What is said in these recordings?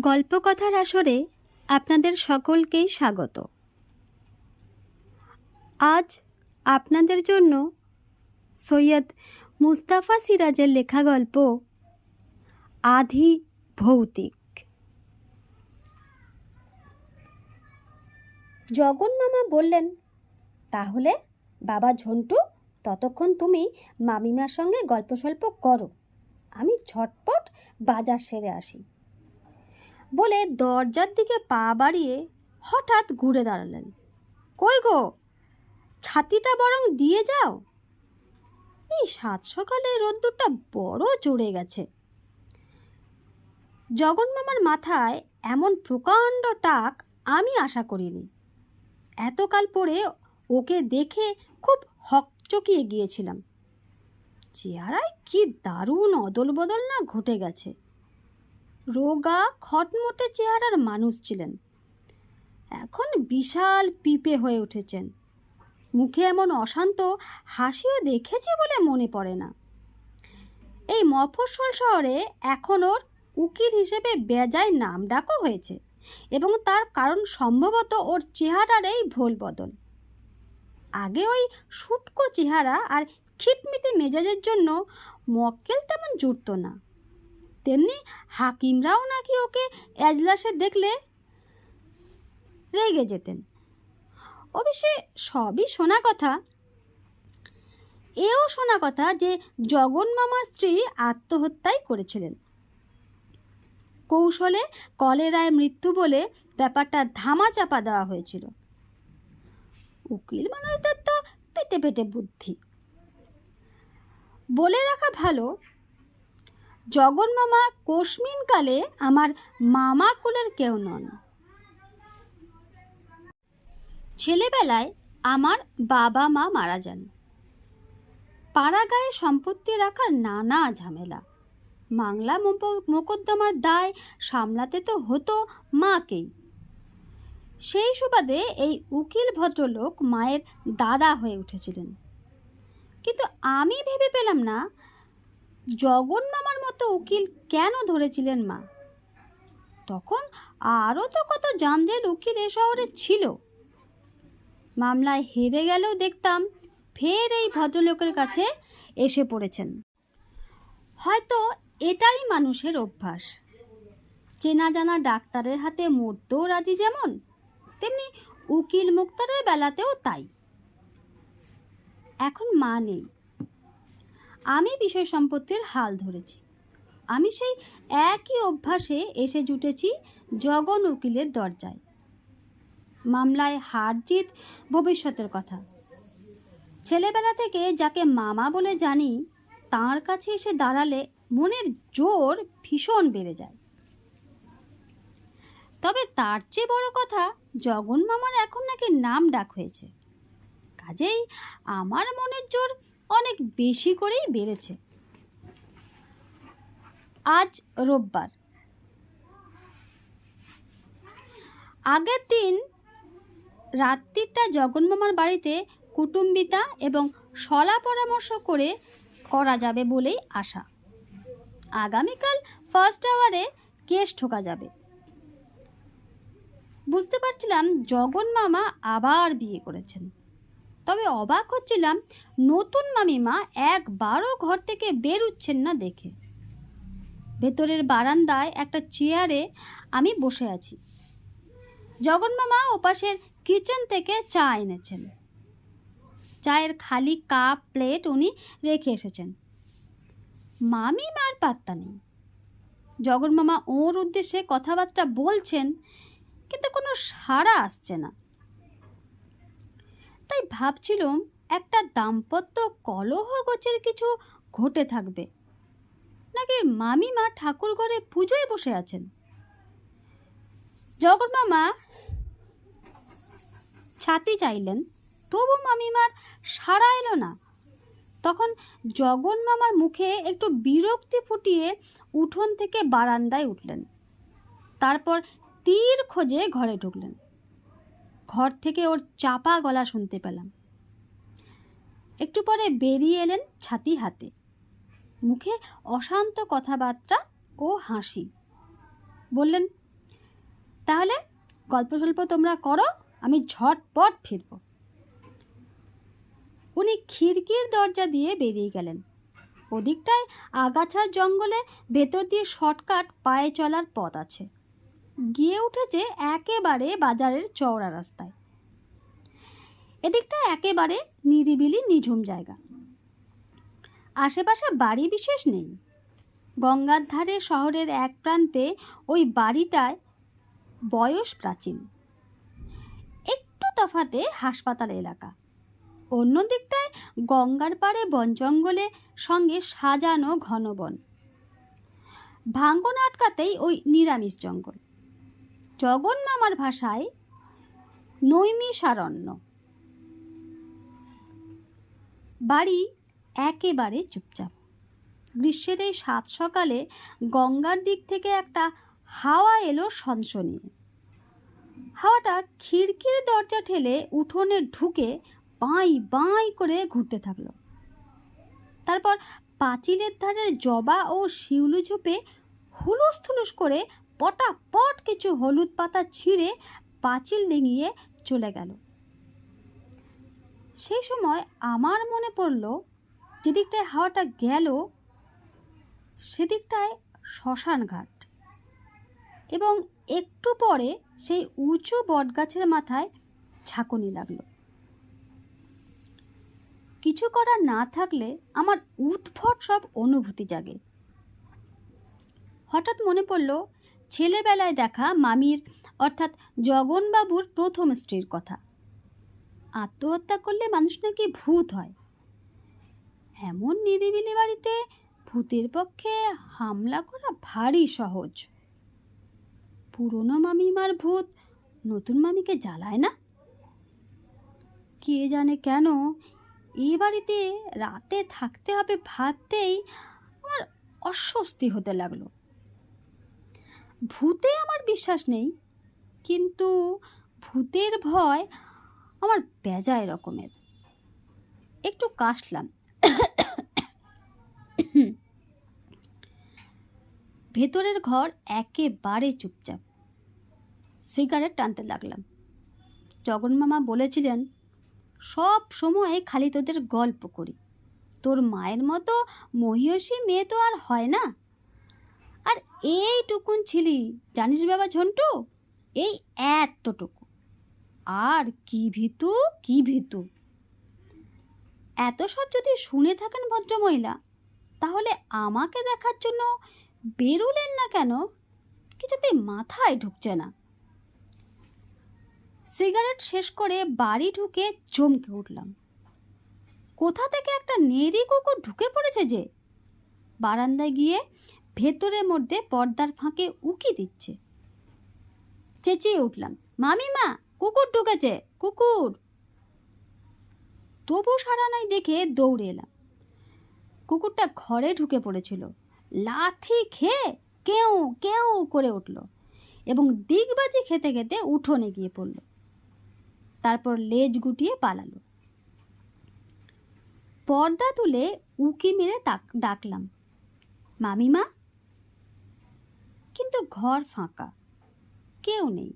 গল্পকথার আসরে আপনাদের সকলকেই স্বাগত। আজ আপনাদের জন্য সৈয়দ মুস্তাফা সিরাজের লেখা গল্প আধি ভৌতিক। জগন মামা বললেন, তাহলে বাবা ঝন্টু, ততক্ষণ তুমি মামিমার সঙ্গে গল্প সল্প করো। আমি ঝটপট বাজার সেরে আসি। বলে দরজার দিকে পা বাড়িয়ে হঠাৎ ঘুরে দাঁড়ালেন। কই গো? ছাতিটা বরং দিয়ে যাও। এই সাত সকালে রোদ্দুরটা বড় চড়ে গেছে। জগন মামার মাথায় এমন প্রকাণ্ড টাক আমি আশা করিনি। এতকাল পরে ওকে দেখে খুব হকচকিয়ে গিয়েছিলাম। চেহারায় কি দারুণ অদল বদল না ঘটে গেছে। রোগা খটমটে চেহারার মানুষ ছিলেন। এখন বিশাল পিপে হয়ে উঠেছেন। মুখে এমন অশান্ত হাসিও দেখেছি বলে মনে পড়ে না। এই মফস্বল শহরে এখন ওর উকিল হিসেবে বেজায় নাম ডাকও হয়েছে এবং তার কারণ সম্ভবত ওর চেহারার এই ভোল বদল। আগে ওই শুটকো চেহারা আর খিটমিটে মেজাজের জন্য মক্কেল তেমন জুটত না। তেমনি হাকিমরাও নাকি ওকে এজলাসে দেখলে রেগে যেতেন। অবশ্যই সবই শোনা কথা। এও শোনা কথা যে জগন মামার স্ত্রী আত্মহত্যাই করেছিলেন। কৌশলে কলেরায় মৃত্যু বলে ব্যাপারটা ধামা চাপা দেওয়া হয়েছিল। উকিল মানুষদের তো পেটে পেটে বুদ্ধি। বলে রাখা ভালো জগন মামা কোশমিনকালে আমার মামা কুলের কেউ নন। ছেলেবেলায় আমার বাবা মা মারা যান। পাড়াগায়ে সম্পত্তি রাখার নানা ঝামেলা। মাংলা মোকদ্দমার দায় সামলাতে তো হতো মাকেই। সেই সুবাদে এই উকিল ভদ্রলোক মায়ের দাদা হয়ে উঠেছিলেন। কিন্তু আমি ভেবে পেলাম না জগন মামার মতো উকিল কেন ধরেছিলেন মা? তখন আরও তো কত জানজের উকিল এ শহরে ছিল। মামলায় হেরে গেলেও দেখতাম ফের এই ভদ্রলোকের কাছে এসে পড়েছেন। হয়তো এটাই মানুষের অভ্যাস। চেনা জানা ডাক্তারের হাতে মরতেও রাজি যেমন, তেমনি উকিল মুক্তারের বেলাতেও তাই। এখন মা নেই। আমি বিষয় সম্পত্তির হাল ধরেছি। আমি সেই একই অভ্যাসে এসে জুটেছি জগন উকিলের দরজায়। মামলায় হার জিত ভবিষ্যতের কথা। ছেলেবেলা থেকে যাকে মামা বলে জানি, তার কাছে এসে দাঁড়ালে মনের জোর ভীষণ বেড়ে যায়। তবে তার চেয়ে বড় কথা, জগন মামার এখন নাকি নাম ডাক হয়েছে। কাজেই আমার মনের জোর অনেক বেশি করেই বেড়েছে। আজ রোববার। আগের দিন রাত্রিটা জগন্মামার বাড়িতে কুটুম্বিতা এবং সলা পরামর্শ করে করা যাবে বলেই আশা। আগামীকাল ফার্স্ট আওয়ারে কেস ঠোকা যাবে। বুঝতে পারছিলাম জগন মামা আবার বিয়ে করেছেন। তবে অবাক হচ্ছিলাম নতুন মামিমা একবারও ঘর থেকে বেরুচ্ছেন না দেখে। ভেতরের বারান্দায় একটা চেয়ারে আমি বসে আছি। জগন মামা ওপাশের কিচেন থেকে চা এনেছেন। চায়ের খালি কাপ, প্লেট উনি রেখে এসেছেন। মামি মার পাত্তা নেই। জগন মামা ওর উদ্দেশ্যে কথাবার্তা বলছেন, কিন্তু কোনো সাড়া আসছে না। তাই ভাবছিলাম একটা দাম্পত্য কলহ গোছের কিছু ঘটে থাকবে। নাকি মামিমা ঠাকুর ঘরে পুজোয় বসে আছেন। জগন মামা ছাতি চাইলেন, তবু মামিমার সাড়া এলো না। তখন জগন মামার মুখে একটু বিরক্তি ফুটিয়ে উঠোন থেকে বারান্দায় উঠলেন। তারপর তীর খোঁজে ঘরে ঢুকলেন। ঘর থেকে ওর চাপা গলা শুনতে পেলাম। একটু পরে বেরিয়ে এলেন ছাতি হাতে। মুখে অশান্ত কথাবার্তা ও হাসি। বললেন, তাহলে গল্প স্বল্প তোমরা করো, আমি ঝটপট ফিরব। উনি খিড়কির দরজা দিয়ে বেরিয়ে গেলেন। ওদিকটায় আগাছার জঙ্গলে ভেতর দিয়ে শর্টকাট পায়ে চলার পথ আছে। গিয়ে উঠেছে একেবারে বাজারের চওড়া রাস্তায়। এদিকটা একেবারে নিরিবিলি নিঝুম জায়গা। আশেপাশে বাড়ি বিশেষ নেই। গঙ্গার ধারে শহরের এক প্রান্তে ওই বাড়িটায় বয়স প্রাচীন। একটু তফাতে হাসপাতাল এলাকা। অন্য দিকটায় গঙ্গার পাড়ে বন জঙ্গলে সঙ্গে সাজানো ঘন বন। ভাঙ্গন আটকাতেই ওই নিরামিষ জঙ্গল। জগন মামার ভাষায় নৈমিষারণ্য। বাড়ি একেবারে চুপচাপ। গ্রীষ্মের এই সাত সকালে গঙ্গার দিক থেকে একটা হাওয়া এলো সনসনিয়ে হাওয়াটা খিড়কির দরজা ঠেলে উঠোনে ঢুকে বাঁই বাঁই করে ঘুরতে থাকল। তারপর পাঁচিলের ধারের জবা ও শিউলি ঝোপে হুলুস থুলুস করে পটাপট কিছু হলুদ পাতা ছিঁড়ে পাঁচিল ডিঙিয়ে চলে গেল। সেই সময় আমার মনে পড়ল যেদিকটায় হাওয়াটা গেল, সেদিকটায় শ্মশান ঘাট এবং একটু পরে সেই উঁচু বটগাছের মাথায় ঝাঁকুনি লাগল। কিছু করার না থাকলে আমার উদ্ভট সব অনুভূতি জাগে। হঠাৎ মনে পড়ল, ছেলেবেলায় দেখা মামির, অর্থাৎ জগনবাবুর প্রথম স্ত্রীর কথা। আত্মহত্যা করলে মানুষ নাকি ভূত হয়। এমন নিরিবিলি বাড়িতে ভূতের পক্ষে হামলা করা ভারী সহজ। পুরনো মামিমার ভূত নতুন মামিকে জ্বালায় না? কে জানে কেন এ বাড়িতে রাতে থাকতে হবে ভাবতেই আমার অস্বস্তি হতে লাগল। ভূতে আমার বিশ্বাস নেই, কিন্তু ভূতের ভয় আমার বেজায় রকমের। একটু কাশলাম। ভেতরের ঘর একেবারে চুপচাপ। সিগারেট টানতে লাগলাম। জগন্মামা বলেছিলেন, সব সময় খালি তোদের গল্প করি। তোর মায়ের মতো মহিয়সী মেয়ে তো আর হয় না। আর এইটুকুন ছিলি, জানিস বাবা ঝন্টু? এই এতটুকু। আর কি ভিতু কি ভিতু? এত সব যদি শুনে থাকেন ভদ্রমহিলা, তাহলে আমাকে দেখার জন্য বেরুলেন না কেন? কিছুতেই মাথায় ঢুকছে না। সিগারেট শেষ করে বাড়ি ঢুকে চমকে উঠলাম। কোথা থেকে একটা নেড়ি কুকুর ঢুকে পড়েছে যে? বারান্দায় গিয়ে ভেতরের মধ্যে পর্দার ফাঁকে উকি দিচ্ছে। চেঁচিয়ে উঠলাম, মামিমা, কুকুর ঢুকেছে, কুকুর! তবু সারা নাই দেখে দৌড়ে এলাম। কুকুরটা ঘরে ঢুকে পড়েছিল। লাথি খেয়ে কেউ কেউ করে উঠল এবং দিগবাজি খেতে খেতে উঠোনে গিয়ে পড়ল। তারপর লেজ গুটিয়ে পালালো। পর্দা তুলে উকি মেরে তাক- ডাকলাম, মামিমা? কিন্তু ঘর ফাঁকা, কেউ নেই।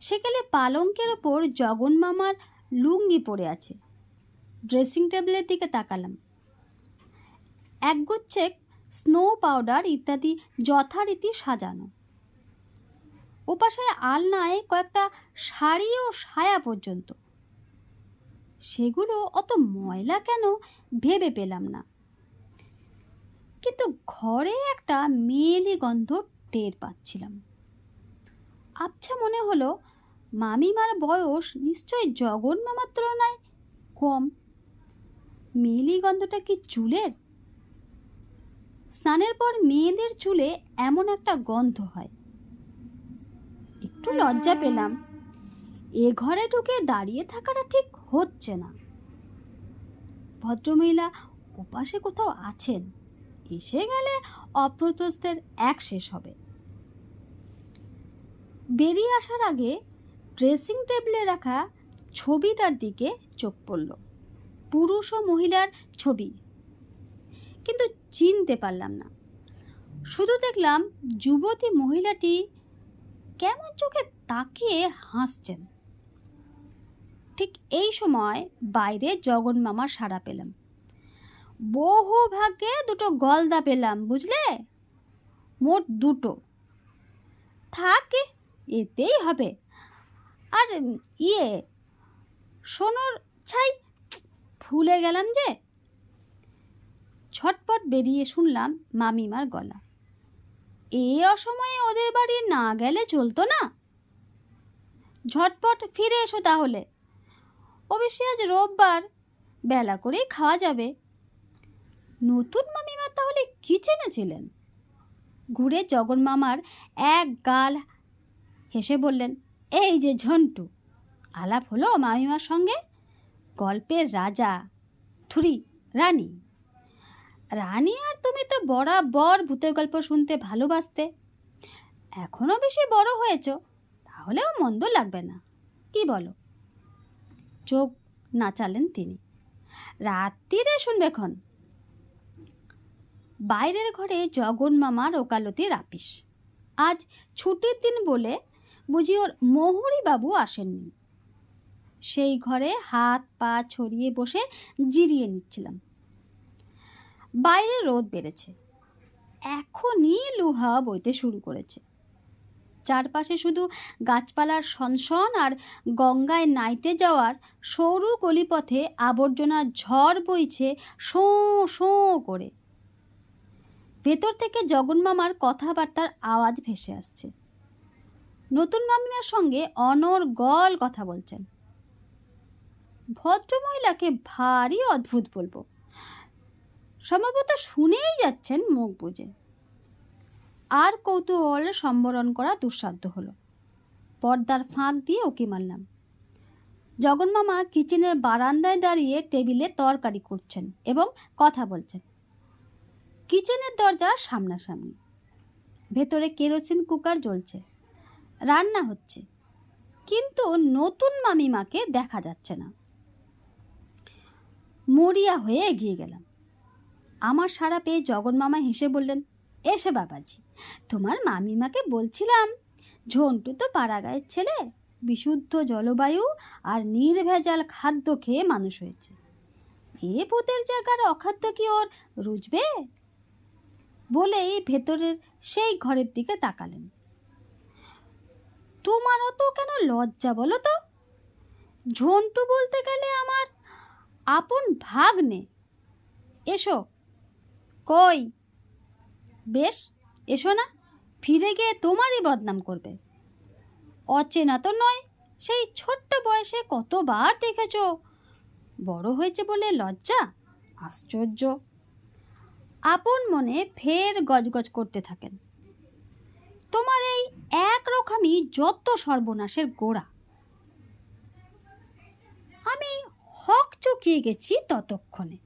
সেকালে পালঙ্কের ওপর জগন মামার লুঙ্গি পড়ে আছে। ড্রেসিং টেবিলের দিকে তাকালাম। একগুচ্ছে স্নো পাউডার ইত্যাদি যথারীতি সাজানো। ওপাশে আলনায় কয়েকটা শাড়ি ও সায়া পর্যন্ত। সেগুলো অত ময়লা কেন ভেবে পেলাম না। কিন্তু ঘরে একটা মেয়েলি গন্ধ টের পাচ্ছিলাম। আচ্ছা মনে হলো, মামিমার বয়স নিশ্চয়ই জগন মামার তুলনায় কম। মেয়েলি গন্ধটা কি চুলের? স্নানের পর মেয়েদের চুলে এমন একটা গন্ধ হয়। একটু লজ্জা পেলাম। এ ঘরে ঢুকে দাঁড়িয়ে থাকাটা ঠিক হচ্ছে না। ভদ্রমহিলা ওপাশে কোথাও আছেন, এসে গেলে অপ্রতস্থের এক শেষ হবে। বেরিয়ে আসার আগে ড্রেসিং টেবিলে রাখা ছবিটার দিকে চোখ পড়ল। পুরুষ ও মহিলার ছবি। কিন্তু চিনতে পারলাম না। শুধু দেখলাম যুবতী মহিলাটি কেমন চোখে তাকিয়ে হাসছেন। ঠিক এই সময় বাইরে জগন মামা সাড়া পেলাম। বহু ভাগ্যে দুটো গলদা পেলাম, বুঝলে? মোট দুটো। থাকে, এতেই হবে। আর ইয়ে সোনর ছাই ভুলে গেলাম যে। ছটপট বেরিয়ে শুনলাম মামিমার গলা। এ অসময়ে ওদের বাড়ি না গেলে চলতো না? ঝটপট ফিরে এসো তাহলে। অবশ্যই আজ রোববার বেলা করেই খাওয়া যাবে। নতুন মামিমা তাহলে কিচেনে ছিলেন? ঘুরে জগন মামার এক গাল হেসে বললেন, এই যে ঝন্টু, আলাপ হলো মামিমার সঙ্গে? গল্পের রাজা, থুরি, রানী। রানী আর তুমি তো বরাবর ভূতের গল্প শুনতে ভালোবাসতে। এখনও বেশি বড় হয়েছ, তাহলেও মন্দ লাগবে না। কি বলো? চোখ নাচালেন তিনি। রাত্রিরে শুনবে শুনবেক্ষণ বাইরের ঘরে জগন মামার ওকালতির আপিস আজ ছুটির দিন বলে বুঝি ওর বাবু আসেননি। সেই ঘরে হাত পা ছড়িয়ে বসে জিরিয়ে নিচ্ছিলাম। বাইরে রোদ বেড়েছে। এখনই লুহা বইতে শুরু করেছে। চারপাশে শুধু গাছপালার সনসন আর গঙ্গায় নাইতে যাওয়ার সরু কলিপথে আবর্জনার ঝড় বইছে শোঁ শোঁ করে। ভেতর থেকে জগন্মামার কথাবার্তার আওয়াজ ভেসে আসছে। নতুন মামিমার সঙ্গে অনর্গল কথা বলছেন। ভদ্রমহিলাকে ভারী অদ্ভুত বলব। সম্ভবত শুনেই যাচ্ছেন মুখ বুঝে আর কৌতূহল সম্বরণ করা দুঃসাধ্য হলো। পর্দার ফাঁক দিয়ে ওকে মারলাম। জগন্মামা কিচেনের বারান্দায় দাঁড়িয়ে টেবিলে তরকারি করছেন এবং কথা বলছেন। কিচেনের দরজা সামনাসামনি। ভেতরে কেরোসিন কুকার জ্বলছে। রান্না হচ্ছে। কিন্তু নতুন মামিমাকে দেখা যাচ্ছে না। মরিয়া হয়ে এগিয়ে গেলাম। আমার সারা পেয়ে জগন্মামা হেসে বললেন, এসে বাবাজি, তোমার মামিমাকে বলছিলাম, ঝন্টু তো পাড়াগাঁয়ের ছেলে, বিশুদ্ধ জলবায়ু আর নির্ভেজাল খাদ্য খেয়ে মানুষ হয়েছে। এ ভূতের জায়গার অখাদ্য কি ওর রুজবে? বলেই ভেতরের সেই ঘরের দিকে তাকালেন। তোমার অত কেন লজ্জা বলো তো? ঝন্টু বলতে গেলে আমার আপন ভাগ্নে। এসো কই? বেশ, এসো না, ফিরে গিয়ে তোমারই বদনাম করবে। অচেনা তো নয়, সেই ছোট্ট বয়সে কতবার দেখেছ? বড় হয়েছে বলে লজ্জা? আশ্চর্য। আপন মনে ফের গজগজ করতে থাকেন। তোমার এই একরকমই যত সর্বনাশের গোড়া। আমি হক চকিয়ে গেছি ততক্ষণে।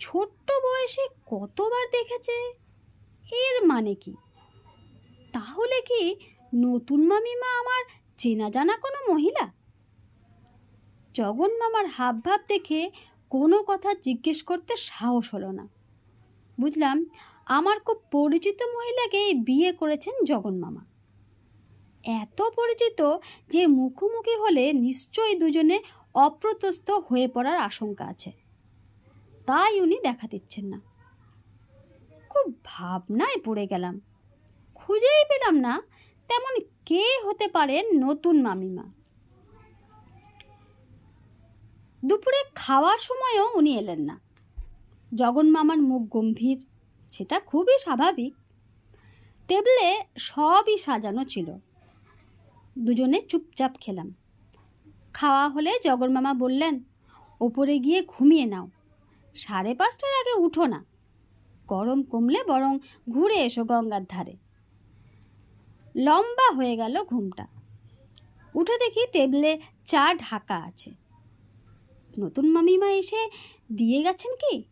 ছোট্ট বয়সে কতবার দেখেছে? এর মানে কি? তাহলে কি নতুন মামিমা আমার চেনা জানা কোনো মহিলা? জগন মামার হাবভাব দেখে কোনো কথা জিজ্ঞেস করতে সাহস হলো না। বুঝলাম আমার খুব পরিচিত মহিলাকে বিয়ে করেছেন জগন মামা। এত পরিচিত যে মুখোমুখি হলে নিশ্চয়ই দুজনে অপ্রতস্ত হয়ে পড়ার আশঙ্কা আছে। তাই উনি দেখা দিচ্ছেন না। খুব ভাবনায় পড়ে গেলাম। খুঁজেই পেলাম না তেমন কে হতে পারেন নতুন মামিমা। দুপুরে খাওয়ার সময়ও উনি এলেন না। জগন মামার মুখ গম্ভীর, সেটা খুবই স্বাভাবিক। টেবলে সবই সাজানো ছিল। দুজনে চুপচাপ খেলাম। খাওয়া হলে জগন মামা বললেন, ওপরে গিয়ে ঘুমিয়ে নাও। সাড়ে পাঁচটার আগে উঠো না। গরম কমলে বরং ঘুরে এসো গঙ্গার ধারে। লম্বা হয়ে গেল ঘুমটা। উঠে দেখি টেবিলে চা ঢাকা আছে। নতুন মামিমা এসে দিয়ে গেছেন কি?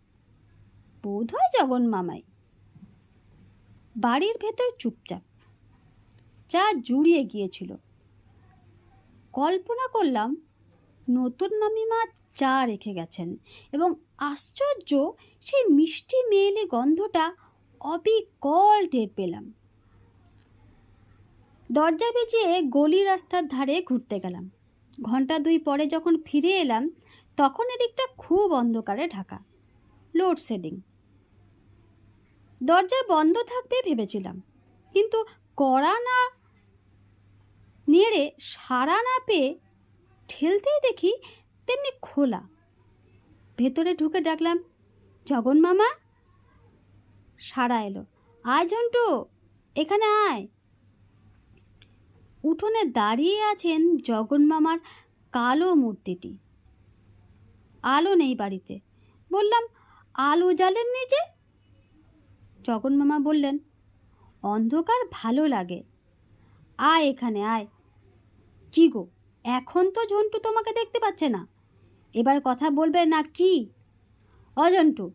বোধ হয় জগন মামাই। বাড়ির ভেতর চুপচাপ। চা জুড়িয়ে গিয়েছিল। কল্পনা করলাম, নতুন মামিমা চা রেখে গেছেন এবং আশ্চর্য, সেই মিষ্টি মেয়েলি গন্ধটা অবিকল টের পেলাম। দরজা বেঁচিয়ে গলি রাস্তার ধারে ঘুরতে গেলাম। ঘণ্টা দুই পরে যখন ফিরে এলাম, তখন এদিকটা খুব অন্ধকারে ঢাকা লোডশেডিং দরজা বন্ধ থাকবে ভেবেছিলাম, কিন্তু কড়া না নেড়ে সারা না পেয়ে ঠেলতেই দেখি তেমনি খোলা। ভেতরে ঢুকে ডাকলাম, জগন মামা? সারা এলো, আয় ঝন্টু, এখানে আয়। উঠোনে দাঁড়িয়ে আছেন জগন মামার কালো মূর্তিটি। আলো নেই বাড়িতে। বললাম, আলো জ্বালেন নিজে জগন মামা বললেন, অন্ধকার ভালো লাগে। আয় এখানে, আয়। কি গো, এখন তো ঝন্টু তোমাকে দেখতে পাচ্ছে না। এবার কথা বলবে না কি অজন্টু,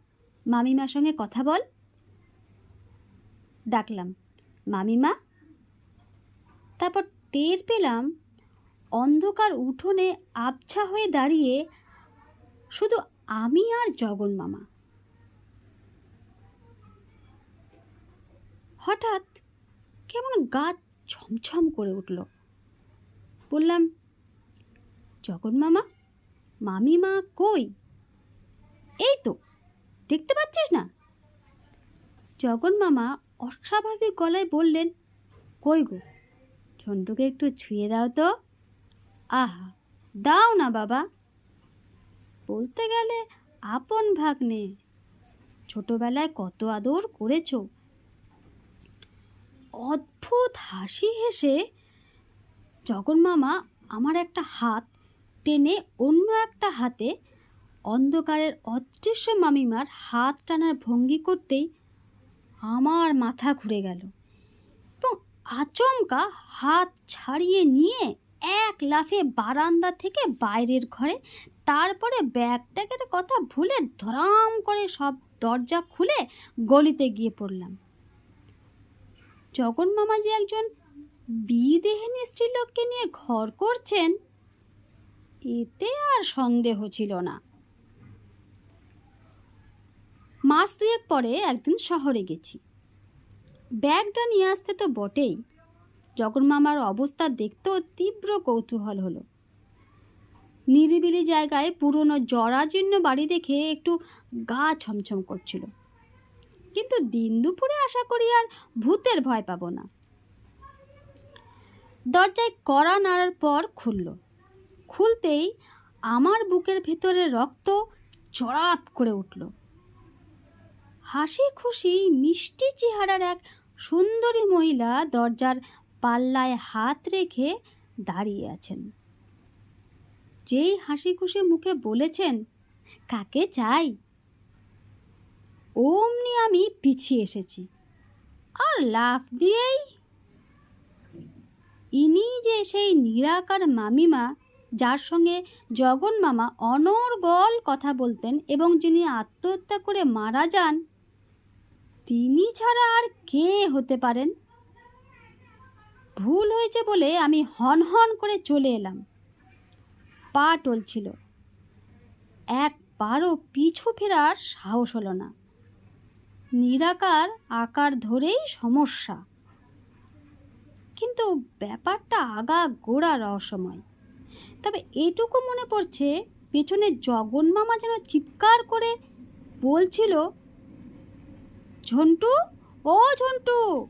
মামিমার সঙ্গে কথা বল। ডাকলাম, মামিমা? তারপর টের পেলাম, অন্ধকার উঠোনে আবছা হয়ে দাঁড়িয়ে শুধু আমি আর জগন মামা। হঠাৎ কেমন গা ছমছম করে উঠল। বললাম, জগন মামা? মামিমা কই? এই তো দেখতে পাচ্ছিস না? জগন মামা অস্বাভাবিক গলায় বললেন, কই গো, ঝন্টুকে একটু ছুঁয়ে দাও তো। আহা, দাও না বাবা। বলতে গেলে আপন ভাগ্নে, ছোটবেলায় কত আদর করেছ। অদ্ভুত হাসি হেসে জগন মামা আমার একটা হাত টেনে অন্য একটা হাতে অন্ধকারের অদৃশ্য মামিমার হাত টানার ভঙ্গি করতেই আমার মাথা ঘুরে গেল এবং আচমকা হাত ছাড়িয়ে নিয়ে এক লাফে বারান্দা থেকে বাইরের ঘরে, তারপরে ব্যাগ ট্যাগের কথা ভুলে ধরাম করে সব দরজা খুলে গলিতে গিয়ে পড়লাম। জগন মামা যে একজন বিদেহিনী স্ত্রীলোককে নিয়ে ঘর করছেন এতে আর সন্দেহ ছিল না। মাস দুয়েক পরে একদিন শহরে গেছি। ব্যাগটা নিয়ে আসতে তো বটেই। জগন মামার অবস্থা দেখতেও তীব্র কৌতূহল হলো। নিরিবিলি জায়গায় পুরনো জরাজীর্ণ বাড়ি দেখে একটু গা ছমছম করছিল। কিন্তু দিন দুপুরে আশা করি আর ভূতের ভয় পাবো না। দরজায় কড়া নাড়ার পর খুলল। খুলতেই আমার বুকের ভেতরে রক্ত চড়াপ করে উঠল। হাসি খুশি মিষ্টি চেহারার এক সুন্দরী মহিলা দরজার পাল্লায় হাত রেখে দাঁড়িয়ে আছেন। যেই হাসি খুশি মুখে বলেছেন, কাকে চাই? অমনি আমি পিছিয়ে এসেছি। আর লাফ দিয়েই ইনি যে সেই নিরাকার মামিমা যার সঙ্গে জগন মামা অনর্গল কথা বলতেন এবং যিনি আত্মহত্যা করে মারা যান, তিনি ছাড়া আর কে হতে পারেন? ভুল হয়েছে বলে আমি হন হন করে চলে এলাম। পা টলছিল। একবারও পিছু ফেরার সাহস হলো না। নিরাকার আকার ধরেই সমস্যা। কিন্তু ব্যাপারটা আগা গোড়া রহস্যময় তবে এটুকু মনে পড়ছে, পেছনে জগন মামা যেন চিৎকার করে বলছিল, ঝন্টু, ও ঝন্টু,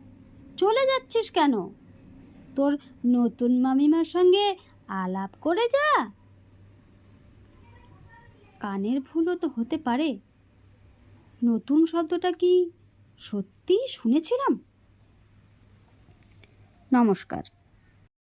চলে যাচ্ছিস কেন? তোর নতুন মামিমার সঙ্গে আলাপ করে যা। কানের ভুলও তো হতে পারে। নতুন শব্দটা কি সত্যিই শুনেছিলাম? নমস্কার।